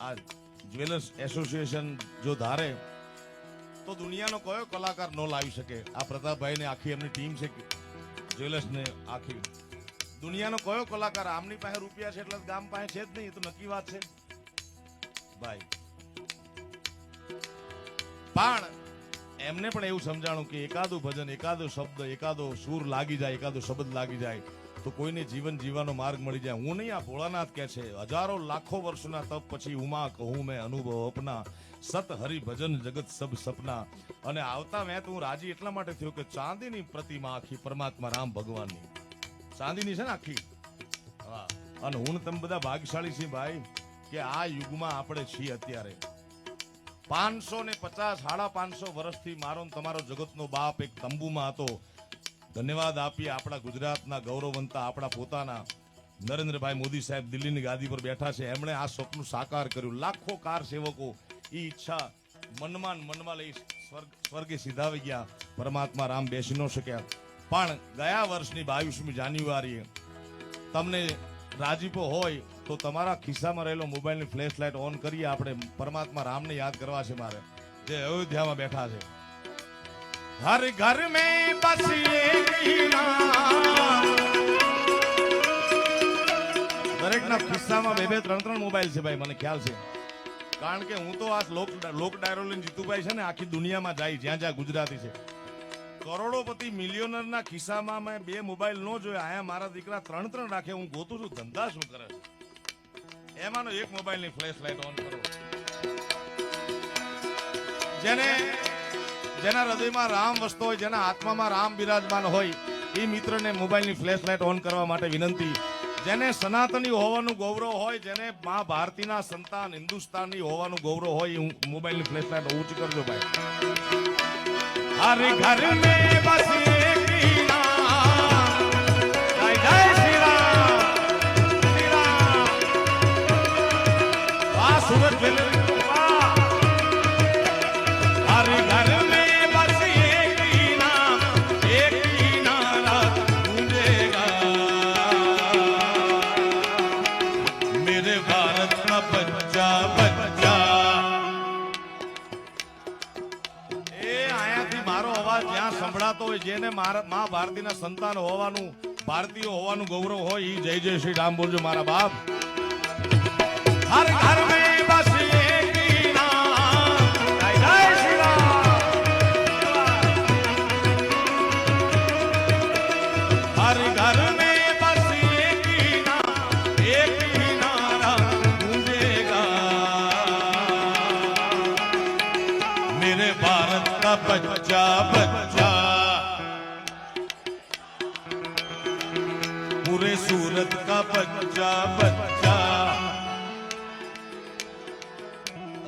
આ jewellers association જો ધારે, તો દુનિયાનો કયો કલાકાર ન લાવી શકે? આ પ્રતાપભાઈને આખી એમની ટીમ છે જ્વેલર્સને આખી. દુનિયાનો કયો કલાકાર આમની પાસે રૂપિયા છે એટલે ગામ પાસે છે જ નહીં તો નક્કી વાત છે. ભાઈ, પણ એમને પણ એવું સમજાણું કે એકાદું ભજન, એકાદો શબ્દ, એકાદો સૂર લાગી જાય, એકાદો શબ્દ લાગી જાય. તો કોઈને જીવન જીવવાનો માર્ગ મળી જાય. હું નહીં, આ ભોળાનાથ કે છે, હજારો લાખો વર્ષના તપ પછી ઉમા કહું મેં અનુભવ અપના, સત હરિ ભજન જગત સબ સપના. અને આવતા મેં તો હું રાજી એટલા માટે થયો કે ચાંદીની પ્રતિમા આખી પરમાત્મા રામ ભગવાનની. ચાંદીની છે ને આખી? હા. અને હું તમે બધા ભાગ્યશાળી છીએ ભાઈ, કે આ યુગમાં આપણે છીએ અત્યારે. પાંચસો ને પચાસ, સાડા પાંચસો વર્ષથી મારો તમારો જગતનો બાપ એક તંબુમાં હતો. ધન્યવાદ આપીએ આપણા ગુજરાતના ગૌરવવંતા, આપણા પોતાના નરેન્દ્રભાઈ મોદી સાહેબ દિલ્હીની ગાદી પર બેઠા છે. એમણે આ સ્વપ્ન સાકાર કર્યું. લાખો કાર સેવકો એ ઈચ્છા મનમાં મનમાં લઈ સ્વર્ગ, સ્વર્ગે સીધાવી ગયા. પરમાત્મા રામ બેસી ન શક્યા. પણ ગયા વર્ષની બાવીસમી જાન્યુઆરીએ તમને રાજીપો હોય તો તમારા ખિસ્સામાં રહેલો મોબાઈલની ફ્લેશ લાઇટ ઓન કરીએ. આપણે પરમાત્મા રામને યાદ કરવા છે મારે. જે અયોધ્યામાં બેઠા છે. હર घर મેં बस एक ही નામ. દરેકના ખિસ્સામાં બે બે, ત્રણ ત્રણ મોબાઈલ છે ભાઈ, મને ખ્યાલ છે. કારણ કે હું તો આ લોક લોક ડાયરો લઈને જીતુભાઈ છે ને, આખી દુનિયામાં જાય, જ્યાં જ્યાં ગુજરાતી છે. કરોડોપતિ મિલિયોનરના ખિસ્સામાં મેં બે મોબાઈલ નો જોયા. આયા મારા દીકરા ત્રણ ત્રણ રાખે, હું ગોતું છું, ધંધા શું કરે છે? એમાંનો એક મોબાઈલની ફ્લેશ લાઇટ ઓન કરો. જેને જેના હૃદયમાં રામ વસતો હોય, જેના આત્મામાં રામ બિરાજમાન હોય, એ મિત્રને મોબાઈલની ફ્લેશ લાઇટ ઓન કરવા માટે વિનંતી. જેને સનાતની હોવાનું ગૌરવ હોય, જેને મા ભારતીના સંતાન હિન્દુસ્તાની હોવાનું ગૌરવ હોય હું મોબાઈલની ફ્લેશ લાઇટ ઊંચી કરજો ભાઈ. હર ઘર ही હોય, જેને મા ભારતીના સંતાન હોવાનું, ભારતીય હોવાનું ગૌરવ હોય એ જય જય શ્રી રામ બોલજો મારા બાપ. હર ઘર મેં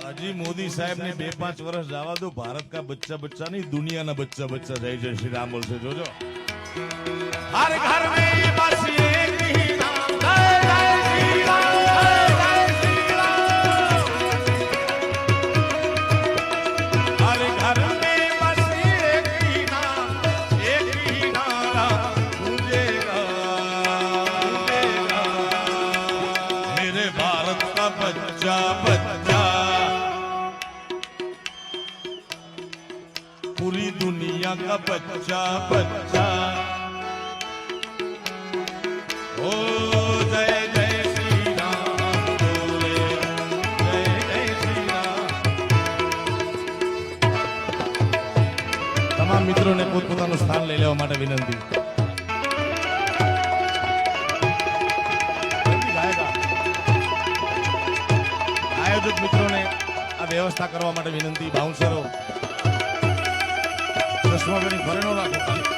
હજી મોદી સાહેબ ને બે પાંચ વર્ષ જવા દો. ભારત કા બચ્ચા બચ્ચા નહીં, દુનિયાના બચ્ચા બચ્ચા જાય જય શ્રી રામ બોલશે. જોજો. હર ઘર મેં તમામ મિત્રોને પોતપોતાનું સ્થાન લઈ લેવા માટે વિનંતી. આયોજક મિત્રોને આ વ્યવસ્થા કરવા માટે વિનંતી. બાઉન્સરો. ચશ્માબેની ફરે રાખો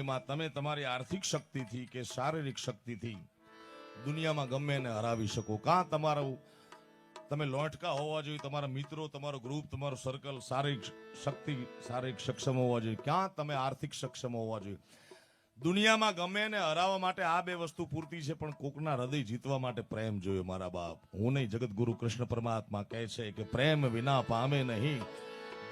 સમયમાં તમે તમારી આર્થિક શક્તિથી કે શારીરિક શક્તિથી દુનિયામાં ગમે એને હરાવી શકો. કાં તમારું તમે લોટકા હોવા જોઈએ, તમારા મિત્રો, તમારો ગ્રુપ તમારો સર્કલ શારીરિક શક્તિ, શારીરિક સક્ષમ હોવા જોઈએ. ક્યાં તમે આર્થિક સક્ષમ હોવા જોઈએ? દુનિયામાં ગમે એને હરાવવા માટે આ બે વસ્તુ પૂરતી છે, પણ કોકના હૃદય જીતવા માટે પ્રેમ જોયો મારા બાપ. હું નહીં જગતગુરુ કૃષ્ણ પરમાત્મા કહે છે કે પ્રેમ વિના પામે નહીં.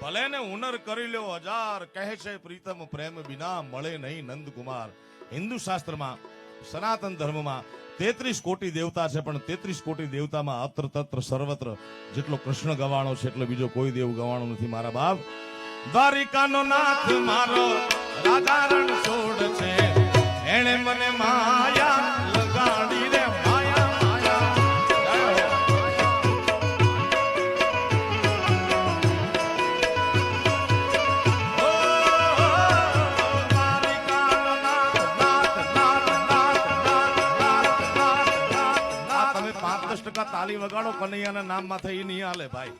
ભલે ને હુનર કરી લ્યો હજાર, કહે છે પ્રીતમ, પ્રેમ વિના મળે નહીં નંદકુમાર. હિન્દુ શાસ્ત્રમાં, સનાતન ધર્મમાં તેત્રીસ કોટી દેવતા છે, પણ તેત્રીસ કોટી દેવતામાં અત્ર તત્ર સર્વત્ર જેટલો કૃષ્ણ ગવાણો છે, એટલો બીજો કોઈ દેવ ગવાણો નથી. મારા બાપ, દ્વારિકાનો નાથ મારો રાધારણ છોડ છે. એણે મને માયા વગાડો કનૈયાના નામ માથે એ નહીં હાલે ભાઈ.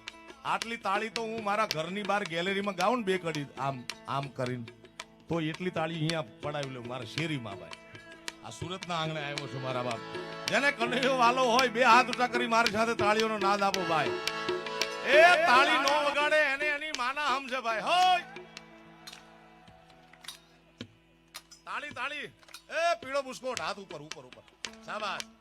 આટલી તાળી તો હું મારા ઘરની બહાર ગેલેરીમાં ગાઉં બે કડી આમ આમ કરીને. તો એટલી તાળી અહીંયા પડાવી લઉં મારા શેરીમાં ભાઈ. આ સુરતના આંગણે આવ્યો છું મારા બાપ. જેને કનૈયો વાલો હોય બે હાથ ઊંચા કરી મારી સાથે તાળીઓનો નાદ આપો ભાઈ. એ તાળી નો વગાડે, એને એની માના છે ભાઈ. હોય! તાળી તાળી. એ પીળો બુસ્કોટ, હાથ ઉપર ઉપર ઉપર. શાબાશ.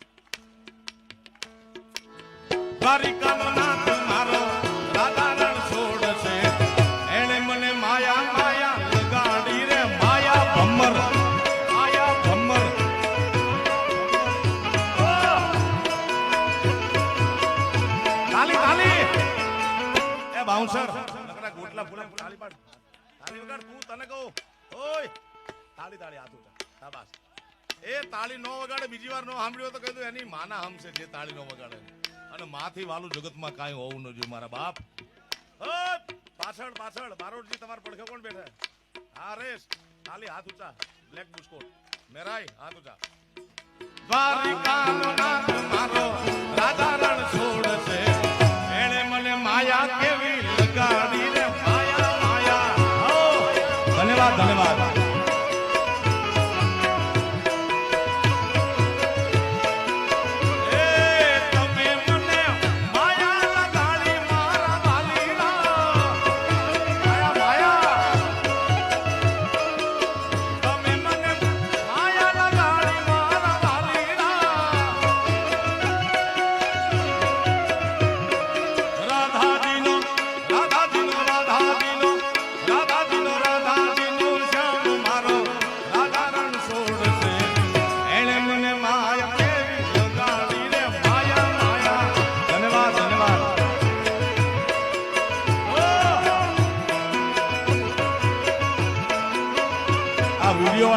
તને કહું. ઓય. તાળી તાળી હાથ એ તાળી નો વગાડે, બીજી વાર નો સાંભળ્યો તો કીધું એની માના હમશે જે તાળી નો વગાડે. અને માથી વાલું જગતમાં કાંઈ હોવું ન જોઈએ મારા બાપ. પાછળ પાછળ, બારોટજી તમારા પડખે કોણ બેઠા હા, રેસ. ખાલી હાથ ઊંચા. બ્લેક બુસ્કોટ મેરાય, હાથ ઊંચા. દ્વારિકાનો નાથ મારો રાધા રણ એણે મને માયા કેવી લગાડી રે માયા. માયા. ધન્યવાદ ધન્યવાદ.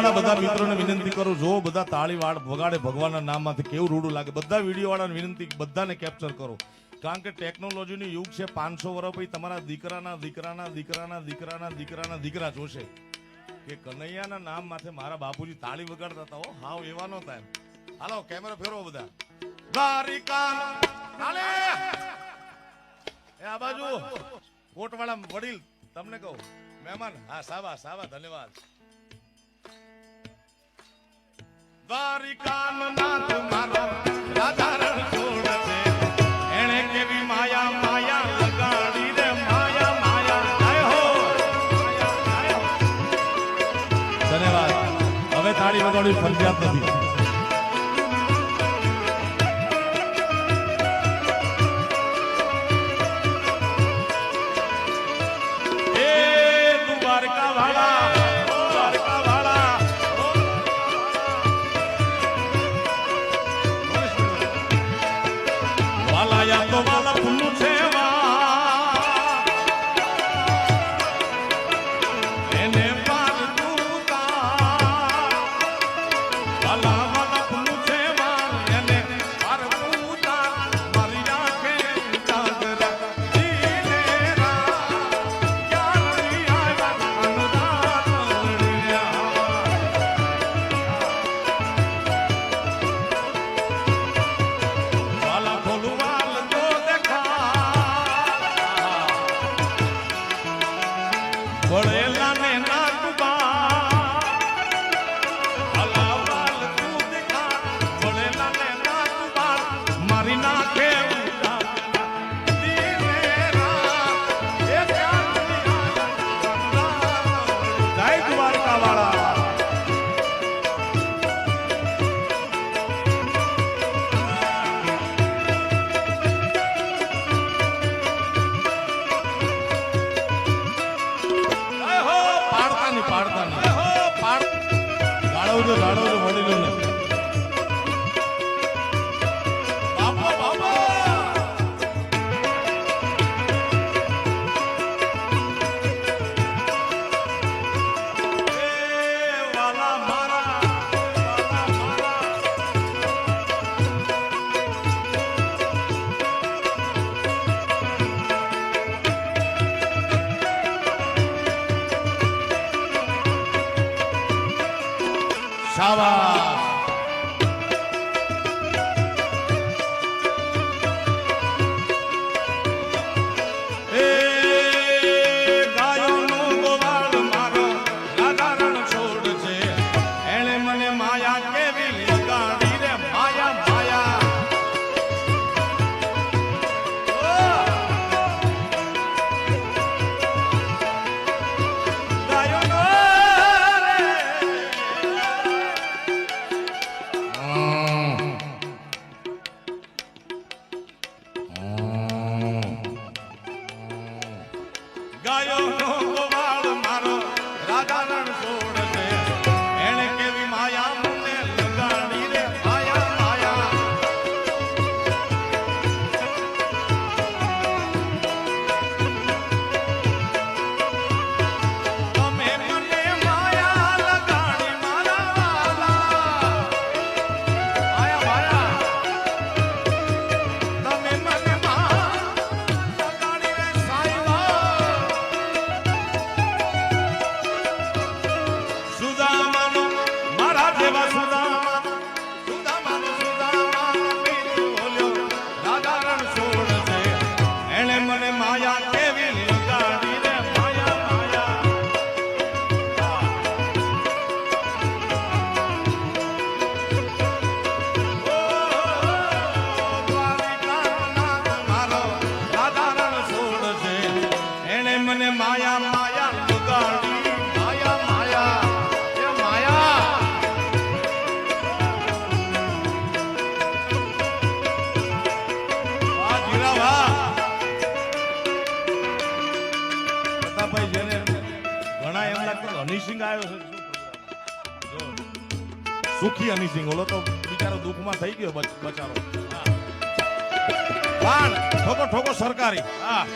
વાળા બધા મિત્રોને વિનંતી કરું, જો બધા તાળી વાળ ભગવાનના નામમાંથી, કેવું રૂડું લાગે, બધા વીડિયો વાળાને વિનંતી, બધાને કેપ્ચર કરો. કારણ કે ટેકનોલોજીનો યુગ છે, પાંચસો વર્ષ પછી તમારા દીકરાના દીકરાના દીકરાના દીકરાના દીકરાના દીકરા જોશે કે કનૈયાના નામ માથે મારા બાપુજી તાળી વગાડતા હતા હો, હાવ એવા નો થાય હાલો કેમેરો ફેરવો બધા. દ્વારિકા, હાલે! એ આ બાજુ, કોટવાળા વડીલ, તમને કહું, મહેમાન, હા, સાવા સાવા, ધન્યવાદ. તાળી વગાડવી ફરજિયાત નથી. સિંહ તો બિચારો દુઃખમાં થઈ ગયો બચારો. પણ ઠોકો ઠોકો સરકારી. હા.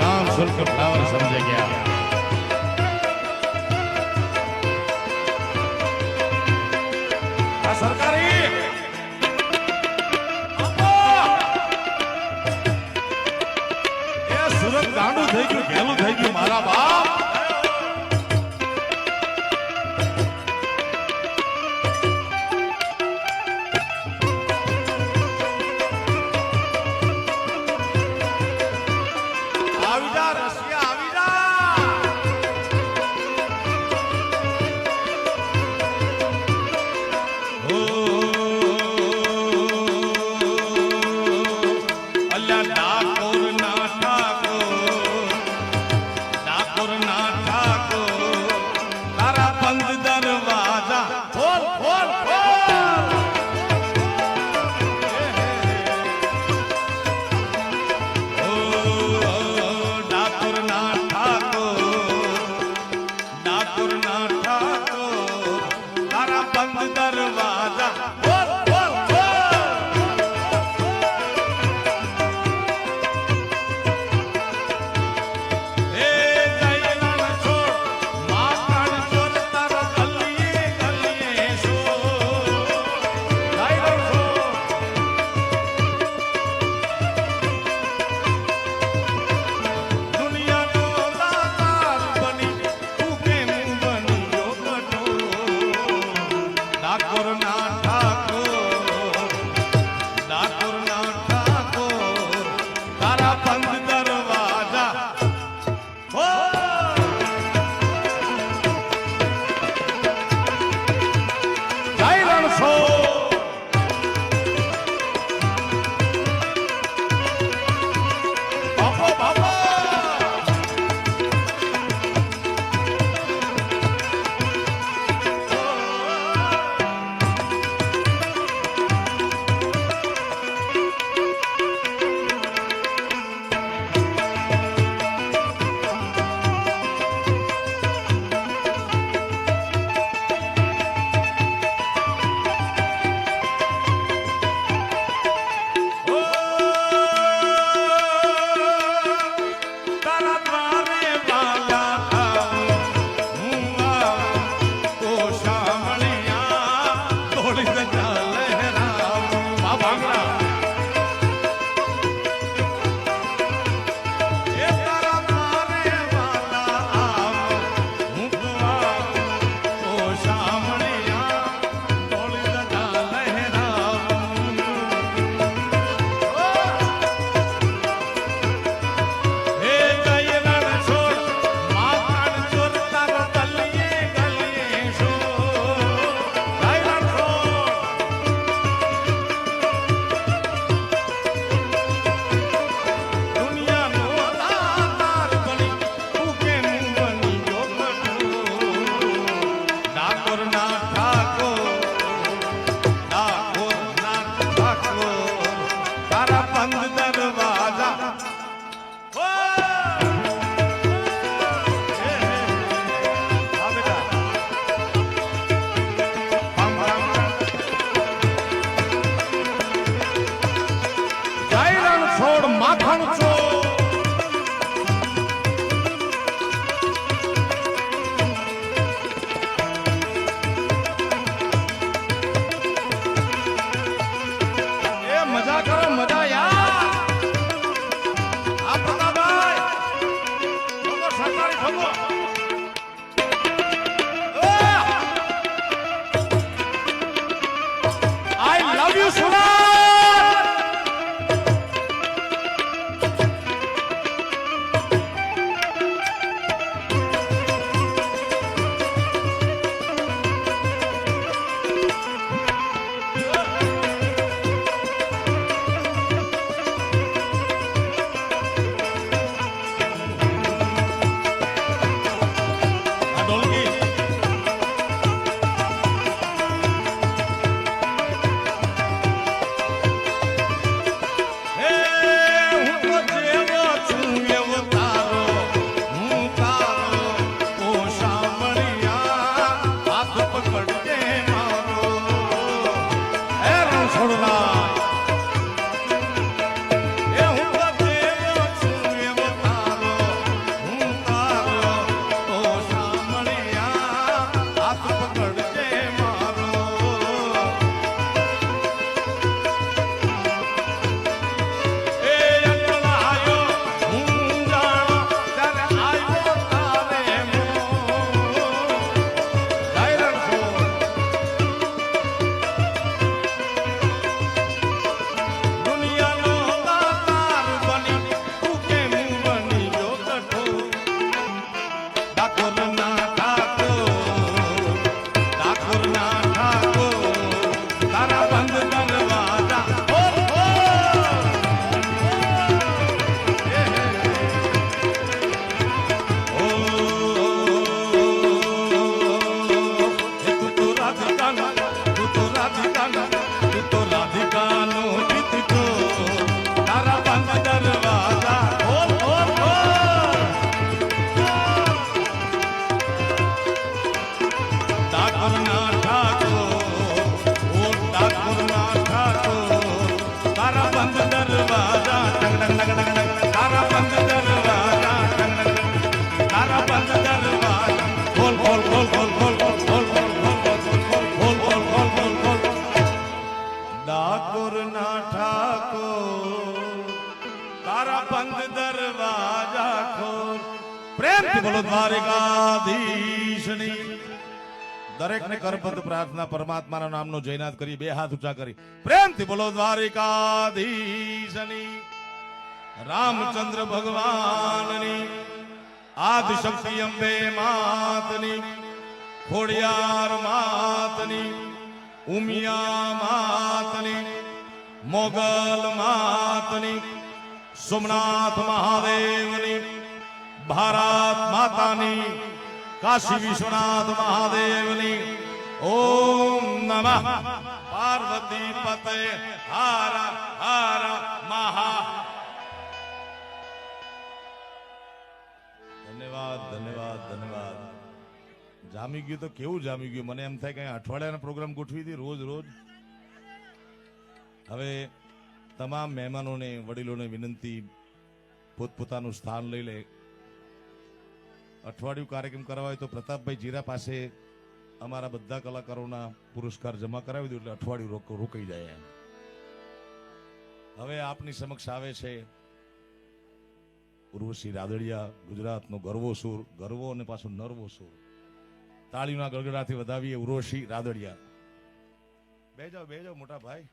નામ શુલ્ક ફ્લાવર સમજે ગયા. સુરત ગાંડું થઈ ગયું ભેલું થઈ ગયું મારા બાપ. દ્વારિકાધીશની દરેકને કરબદ્ધ પ્રાર્થના પરમાત્માના નામનો જયનાથ કરી, બે હાથ ઊંચા કરી. પ્રેમથી બોલો દ્વારકાધીશની રામચંદ્ર ભગવાનની આદિશક્તિ અંબે માતની, ખોડિયાર માતની, ઉમિયા માતની, મોગલ માતની, સોમનાથ મહાદેવની ભારત માતાની કાશી વિશ્વનાથ મહાદેવની ઓમ નમઃ પાર્વતી પતે હાર હાર મહા ધન્યવાદ ધન્યવાદ ધન્યવાદ જામી ગયું તો કેવું જામી ગયું મને એમ થાય કે અઠવાડિયાનો પ્રોગ્રામ ગોઠવી હતી રોજ રોજ હવે તમામ મહેમાનોને વડીલોને વિનંતી પોતપોતાનું સ્થાન લઈ લે અઠવાડિયું કાર્યક્રમ કરવા તો પ્રતાપભાઈ જીરા પાસે અમારા બધા કલાકારોના પુરસ્કાર જમા કરાવી દઉં એટલે અઠવાડિયું રોક- રોકાઈ જાય એમ. હવે આપની સમક્ષ આવે છે ઉર્વશી રાદડિયા, ગુજરાતનો ગરવો સુર, ગરવો અને પાછો નર્વો સુર. તાળીના ગળગડાથી વધાવીએ ઉર્વશી રાદડિયા. બે જાઓ બે જાઓ મોટા ભાઈ.